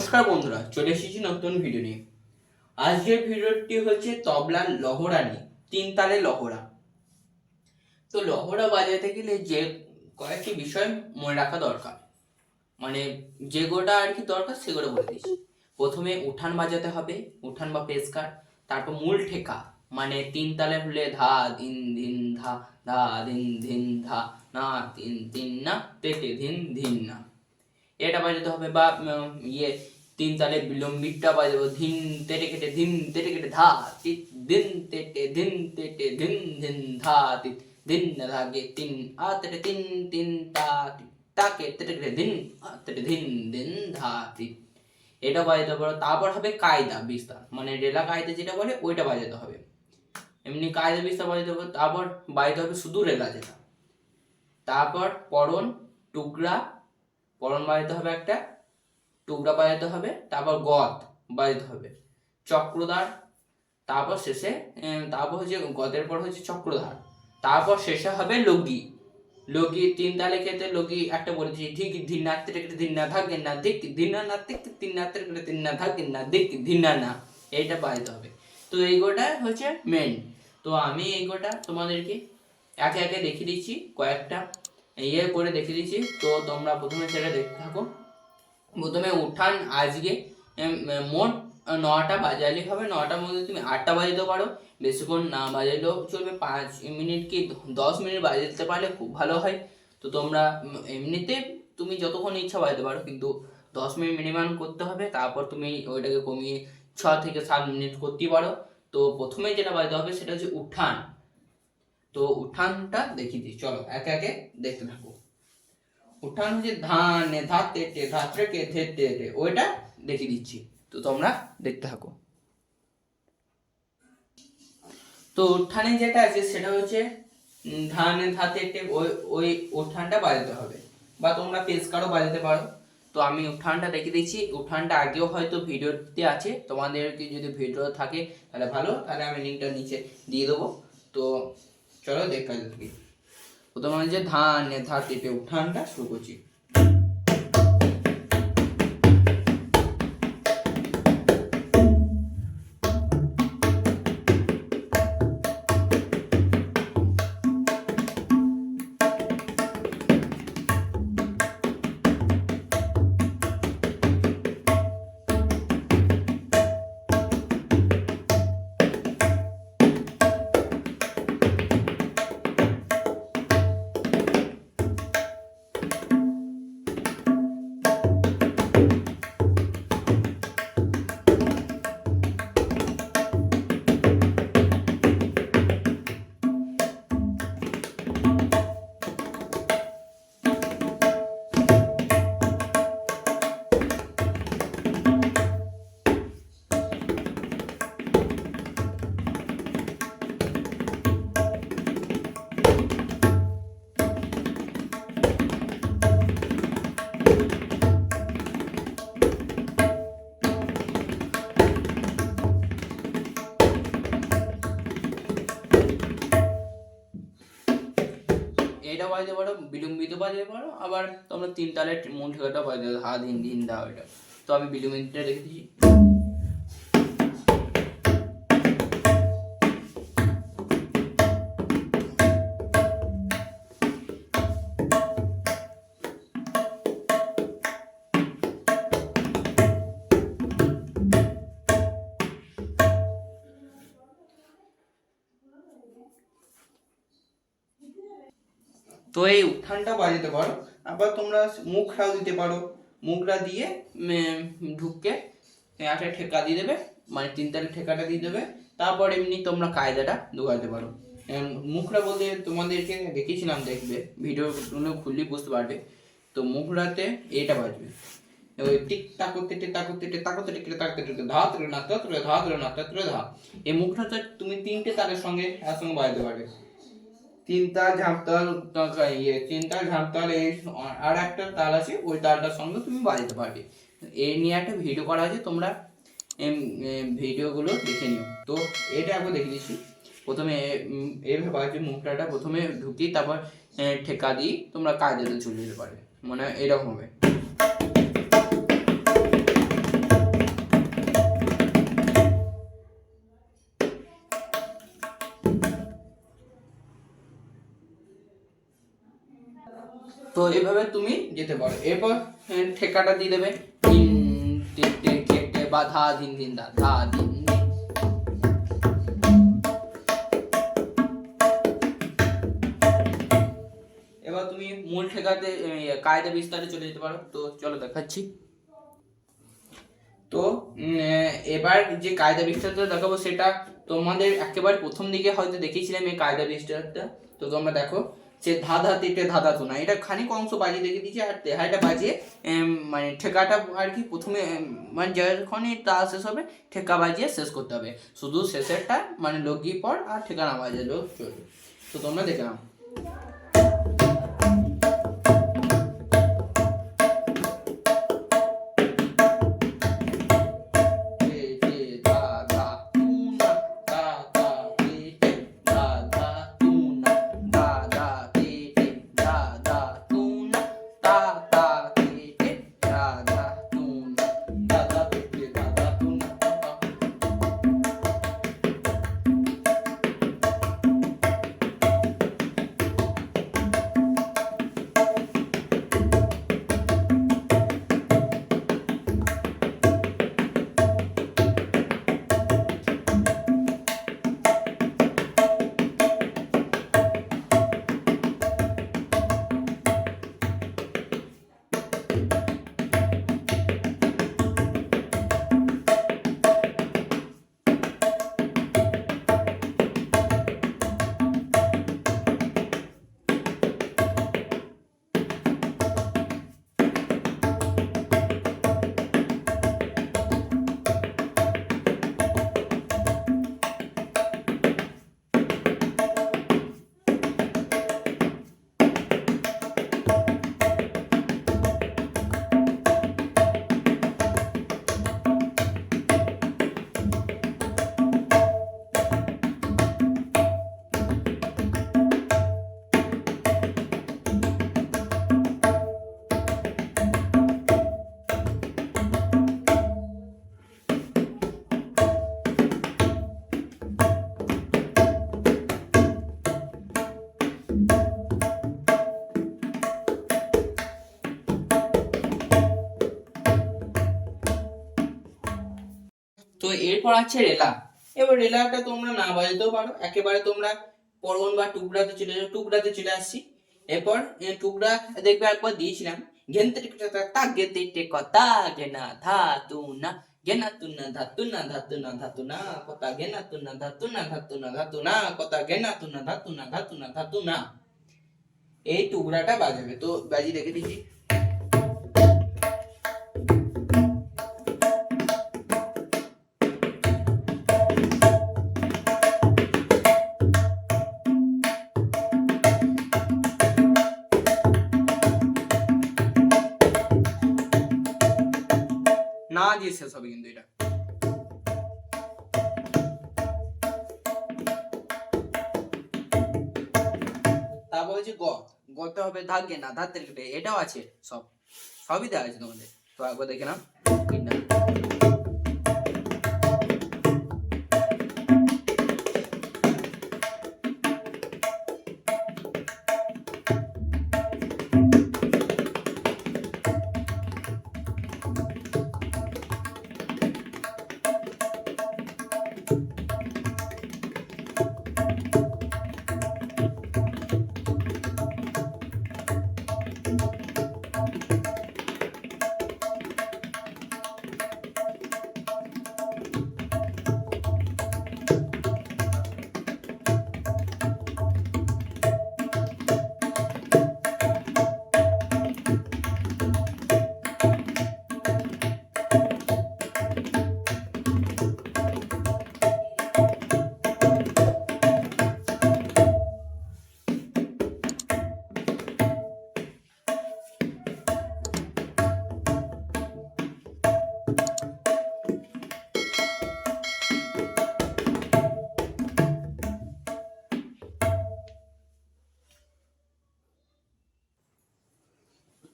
নমস্কার বন্ধুরা, চলে এসেছি নতুন ভিডিও নিয়ে। আজকের ভিডিওটি হচ্ছে তবলার লহরা নিয়ে, তিন তালে লহরা। তো লহরা বাজাতে গেলে যে কয়েকটি বিষয় মনে রাখা দরকার। মানে যে গোটা আর কি দরকার সেগুলো বলে দিচ্ছি। প্রথমে উঠান বাজাতে হবে, উঠান বা পেস্কার, তারপর মূল ঠেকা মানে তিন তালে হলে ধা, দিন দিন, ধা ধা, দিন দিন, ধা, না, তিন তিন, না তেটে ধিন ধিন না। এটা বাজাতে হবে বা ইয়ে তিন তালে বিলম্বিতটা বাজাবো। ধিন তেটে কেটে ধিন তেটে কেটে ধা তি দিন তেটে ধিন তেটে ধিন ধিন ধা তি দিন ধাগে তিন আ তেটে তিন তিন তা তাকে তেটে কেটে ধিন তেটে ধিন দিন ধা তি এটা বাজাতে পারো। তারপর হবে কায়দা, বিস্তার। মানে রেলা কায়দা যেটা বলে, ওইটা বাজাতে হবে। এমনি কায়দা, বিস্তার বাজাতে হবে। তারপর বাজাতে হবে শুধু রেলা যেটা। তারপর পরন, টুকরা পরন বাজাতে হবে একটা, টুকরা বাজাতে হবে, তারপর গদ বাজাতে হবে। চক্রধার, তারপর শেষে তারপর হচ্ছে গদের পর হচ্ছে চক্রধার। তারপর শেষে হবে লগি। লগি তিন তালে খেতে লগি একটা বলে দিচ্ছি ঠিক ধিন না কেটে ধিন, না থাক না দিক, ধিন, না দিক তিন না কেটে না থাক না দিক, ধিন, না এইটা বাজাতে হবে। তো এই গোটা হচ্ছে মেন তো আমি এই গোটা তোমাদেরকে একে একে দেখিয়ে দিচ্ছি কয়েকটা। ইয়ে করে দেখিয়ে দিচ্ছি। তো তোমরা প্রথমে সেটা দেখতে থাকো। প্রথমে উঠান আজকে। মোট নটা বাজালে হবে। নটার মধ্যে তুমি আটটা বাজাতে পারো। বেশিক্ষণ না বাজালেও চলবে। পাঁচ মিনিট কি দশ মিনিট বাজাতে পারলে খুব ভালো হয়। তো তোমরা এমনিতে তুমি যতক্ষণ ইচ্ছা বাজাতে পারো। কিন্তু দশ মিনিট মিনিমাম করতে হবে। তারপর তুমি ওইটাকে কমিয়ে ছ থেকে সাত মিনিট করতেই পারো। তো প্রথমে যেটা বাজাতে হবে সেটা হচ্ছে উঠান। তো উঠানটা দেখিয়ে দিই, চলো একে একে দেখতে থাকো। উঠান হচ্ছে ধান ধাতে টে ধাত্রে কে ধেতে টে ওইটা দেখিয়ে দিচ্ছি। তো তোমরা দেখতে থাকো। তো উঠানে যেটা আছে সেটা হচ্ছে ধানে ধাতে টে ওই ওই উঠানটা বাজাতে হবে। বা তোমরা পেস্কারও বাজাতে পারো। তো আমি উঠানটা দেখিয়ে দিচ্ছি। উঠানটা আগেও হয়তো ভিডিওতে আছে। তোমাদেরকে যদি ভিডিও থাকে, তাহলে ভালো। তাহলে আমি লিঙ্কটা নিচে দিয়ে দেবো। তো চলো দেখা যাক প্রথমে যে ধান ধার টেপে উঠানটা শুরু করছি। এটা বাজাতে পারো, বিলম্বিত বাজাতে পারো, আবার তোমরা তিন তালের মন ঠেকাটা বাজাতে হাত হিন্দি হিন্দা ওইটা তো আমি বিলম্বিতটা রেখে তো এই উত্থানটা বাজাতে পারো আবার তোমরা মুখরাও দিতে পারো মুখরা দিয়ে উম, ঢুকে একটা ঠেকা দিয়ে দেবে মানে তিন ঠেকাটা দিয়ে দেবে তারপর এমনি তোমরা কায়দাটা ঢুকাতে পারো মুখরা বলতে তোমাদেরকে দেখিয়েছিলাম দেখবে ভিডিও খুললেই বুঝতে পারবে তো মুখরাতে এটা বাজবে ওই টিক করতে টিক টাক করতে টিক টাক করতে টিক ধা তুলে না তা তুলে ধা তুলে না তা তুলে ধা এই মুখরাটা তুমি তিনটে তালের সঙ্গে একসঙ্গে বাজাতে পারবে তিন তাল ঝাঁপতাল ইয়ে তিন তাল ঝাঁপতাল এই আর একটা তাল আছে, ওই তালটার সঙ্গে তুমি বাজাতে পারবে। এই নিয়ে একটা ভিডিও করা আছে, তোমরা ভিডিওগুলো দেখে নিও। তো এটা একবার দেখে দিচ্ছি প্রথমে এইভাবে বাজে মুখটাটা প্রথমে ঢুকি তারপর ঠেকা দিয়ে তোমরা কায়দাতে চলে যেতে পারবে। মানে এরকম হবে। তো এভাবে তুমি যেতে পারো। এরপর ঠেকাটা দিয়ে দেবে। বা ধা দিন দিন ধা দিন। এবার তুমি মূল ঠেকাতে কায়দা বিস্তারে চলে যেতে পারো। তো চলো দেখাচ্ছি। তো এবার যে কায়দা বিস্তারটা দেখাবো, সেটা তোমাদের একেবারে প্রথম দিকে হয়তো দেখিয়েছিলাম এই কায়দা বিস্তারটা। তো তোমরা দেখো সে ধাঁধা তেটে ধাঁধা তো না, এটা খানিক অংশ বাজিয়ে রেখে দিয়েছে আর তেহাইটা বাজিয়ে মানে ঠেকাটা আর কি প্রথমে মানে যখনই তা শেষ হবে, ঠেকা বাজিয়ে শেষ করতে হবে। শুধু শেষেরটা মানে লগি পর আর ঠেকানা লোক চলবে। তো তোমরা দেখে তো এরপর আছে রেলা এবার রেলাটা তোমরা না বাজাতেও পারো একেবারে তোমরা পরবন বা টুকরাতে চলে যাও টুকরাতে চলে আসছি এরপর টুকরা দেখবে একবার দিয়েছিলাম কথা না না না না না কথা না না না না কথা না না না না এই টুকরাটা বাজাবে তো বাজি রেখে দিচ্ছি দিয়ে শেষ হবে কিন্তু এটা তারপর হচ্ছে গ। গতে হবে ধাগে না ধাতের কেটে এটাও আছে, সব, সবই দেওয়া আছে তোমাদের। তো একবার দেখে নাও।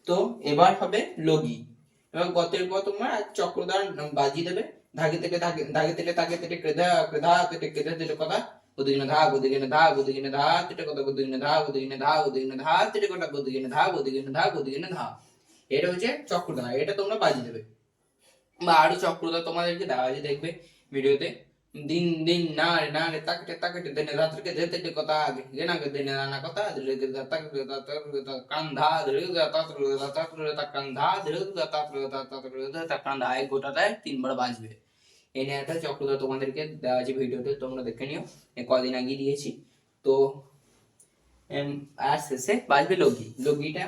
তো এবার হবে লগি। এবার গতের পর তোমরা চক্রদার বাজিয়ে দেবে। ধাগে থেকে ধাগে ধাগে থেকে তাকে থেকে ক্রেধা ক্রেধা থেকে ক্রেধা কথা ধা ধা তেটে কথা ধা তেটে কথা ধা এটা হচ্ছে চক্রধারা এটা তোমরা বাজিয়ে দেবে। বা আরও চক্রধারা তোমাদেরকে দেখবে ভিডিওতে। দিন দিন না রে না রে তাকে তাকটে, দিনে রাত্রিকে যেতে যেতে কথা আগে গেনা গে দিনে রানা কথা ধীরে ধীরে তাকটে তাকটে কান্ধা ধীরে ধীরে তাকটে তাকটে তা কান্ধা ধীরে ধীরে তাকটে তাকটে তা কান্ধা এক গোটাটায় তিনবার বাজবে। এই নিয়ে একটা চক্রধারা তোমাদেরকে দেওয়া আছে ভিডিওতে, তোমরা দেখে নিও। এ কদিন আগে দিয়েছি। তো আর শেষে বাজবে লগি। লগিটা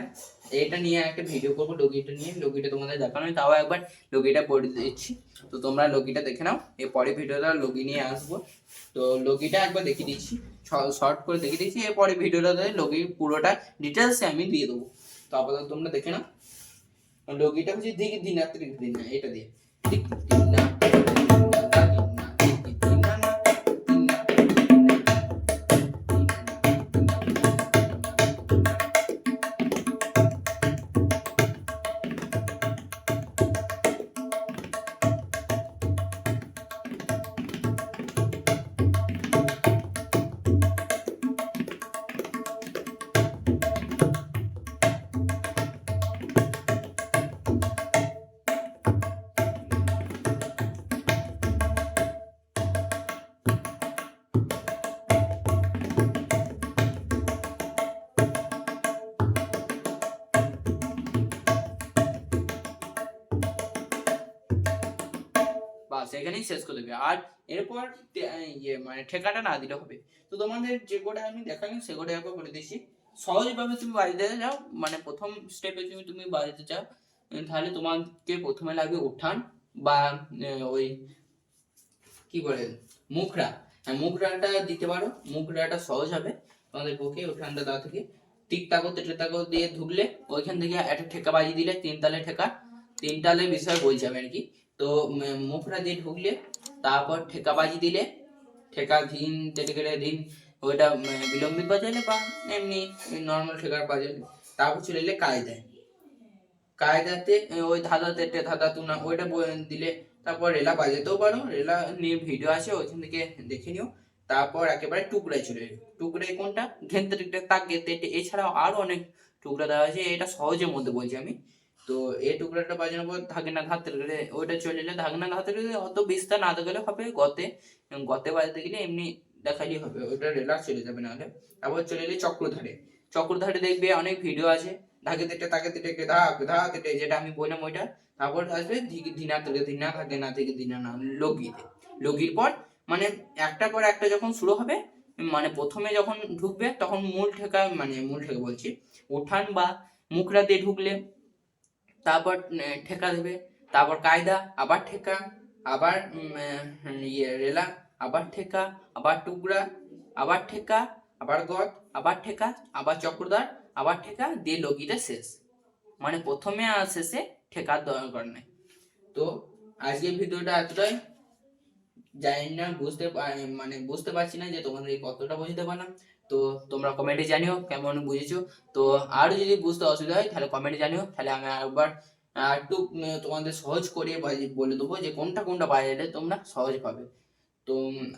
এটা নিয়ে একটা ভিডিও করব লগিটা নিয়ে। লগিটা তোমাদের দেখানো হয়, তাও একবার লগিটা পড়ে দিচ্ছি। তো তোমরা লগিটা দেখে নাও এর পরে ভিডিওটা লগি নিয়ে আসব। তো লগিটা একবার দেখিয়ে দিচ্ছি শর্ট করে দেখিয়ে দিচ্ছি এরপরে ভিডিওটাতে লগির পুরোটা ডিটেলসে আমি দিয়ে দেবো। তো আপাতত তোমরা দেখে নাও। লগিটা হচ্ছে দিক দিন রাত্রি দিন না এটা দিয়ে। দিক দিন বাস, এখানেই শেষ করে দেবে। আর এরপর ইয়ে মানে ঠেকাটা না দিলে হবে। তো তোমাদের যে কোটা আমি দেখালাম, সে কোটা একবার বলে দিচ্ছি। সহজভাবে তুমি বাড়িতে যাও মানে প্রথম স্টেপে তুমি তুমি বাড়িতে যাও তাহলে তোমাকে প্রথমে লাগবে উঠান বা ওই কি বলে মুখরা হ্যাঁ মুখরাটা দিতে পারো। মুখরাটা সহজ হবে। তোমাদের পক্ষে উঠানটা দেওয়া থেকে। টিক তাকো, তেটে তাকো দিয়ে ঢুকলে ওইখান থেকে একটা ঠেকা বাজিয়ে দিলে তিন তালে ঠেকা। তিন তালে বিষয় বলছি আমি আর কি। তো মুখরা দিয়ে ঢুকলে, তারপর ঠেকা বাজি দিলে, ঠেকা ধিন তেটে গেলে দিন, ওইটা বিলম্বিত বাজালে বা এমনি নর্মাল ঠেকার বাজালে তারপর চলে এলে কায়দায়। কায়দাতে ওই ধাঁধা তেটে তুনা, ওইটা দিলে, তারপর রেলা বাজাতেও পারো, রেলা নিয়ে ভিডিও আছে, ওইখান থেকে দেখে নিও। তারপর একেবারে টুকরায় চলে এলো। টুকরায় কোনটা? ঘেনতে তাক গেতে এছাড়াও আরও অনেক টুকরা দেওয়া আছে, এটা সহজের মধ্যে বলছি আমি। তো এই টুকরাটা বাজানোর পর ধাগনা ধাতে গেলে ওইটা চলে এলে ধাগনা ধাতে গেলে অত বিস্তার না গেলে হবে গতে। গতে বাজাতে গেলে এমনি দেখালেই হবে, ওইটা রেলার চলে যাবে নাহলে। তারপর চলে এলে চক্রধারে। চক্রধারে দেখবে অনেক ভিডিও আছে, ধাগে তেটে, তাকে তেটে, কে ধা তেটে, যেটা আমি বললাম ওইটা। তারপর আসবে ধিনা থেকে ধিনা থাকে না থেকে ধিনা না লগিতে লগির পর মানে একটা পর একটা যখন শুরু হবে মানে প্রথমে যখন ঢুকবে, তখন মূল ঠেকা মানে মূল ঠেকা বলছি, উঠান বা মুখরা দিয়ে ঢুকলে তারপর ঠেকা দেবে। তারপর কায়দা, আবার ঠেকা, আবার ইয়ে রেলা, আবার ঠেকা, আবার টুকরা, আবার ঠেকা, আবার গদ, আবার ঠেকা, আবার চক্রদার আবার ঠেকা, দিয়ে লগিটা শেষ। মানে প্রথমে আর শেষে ঠেকার দরকার নেই। তো আজকের ভিডিওটা এতটাই। জানি না, বুঝতে মানে বুঝতে পারছি না যে তোমাদের এই কতটা বুঝতে পারলাম। তো তোমরা কমেন্টে জানিও কেমন বুঝেছ। তো আরও যদি বুঝতে অসুবিধা হয় তাহলে কমেন্টে জানিও, তাহলে আমি আরেকবার একটু তোমাদের সহজ করে বলে দেবো যে কোনটা কোনটা বাজালে তোমরা সহজ পাবে। তো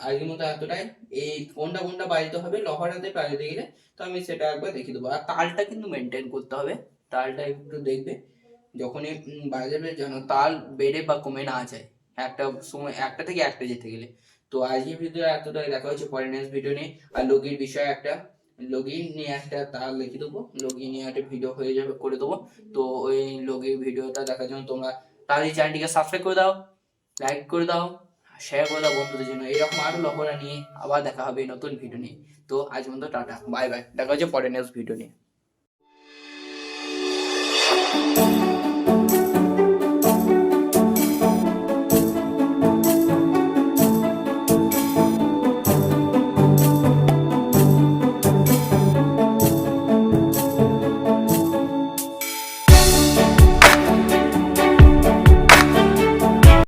আজকের মতো এতটাই। এই কোনটা কোনটা বাজাতে হবে লহরাতে বাজাতে গেলে, তো আমি সেটা একবার দেখিয়ে দেবো। আর তালটা কিন্তু মেনটেন করতে হবে। তালটা একটু দেখবে, যখনই বাজাবে যেন তাল বেড়ে বা কমে না যায়। একটা সময়, একটা থেকে একটা যেতে গেলে। তো আজকে ভিডিও এতটাই। দেখা হয়েছে পরে নেক্সট ভিডিও নিয়ে। আর লগির বিষয়ে একটা লগিন নিয়ে একটা তার লিখে দেবো। লগইন নিয়ে একটা ভিডিও হয়ে যাবে, করে দেবো। তো ওই লগির ভিডিওটা দেখার জন্য তোমরা তাড়াতাড়ি চ্যানেলটিকে সাবস্ক্রাইব করে দাও লাইক করে দাও শেয়ার করে দাও বন্ধুদের জন্য। এরকম আরও লহরা নিয়ে আবার দেখা হবে নতুন ভিডিও নিয়ে। তো আজ পর্যন্ত টাটা বাই বাই দেখা হচ্ছে পরে নেক্সট ভিডিও নিয়ে।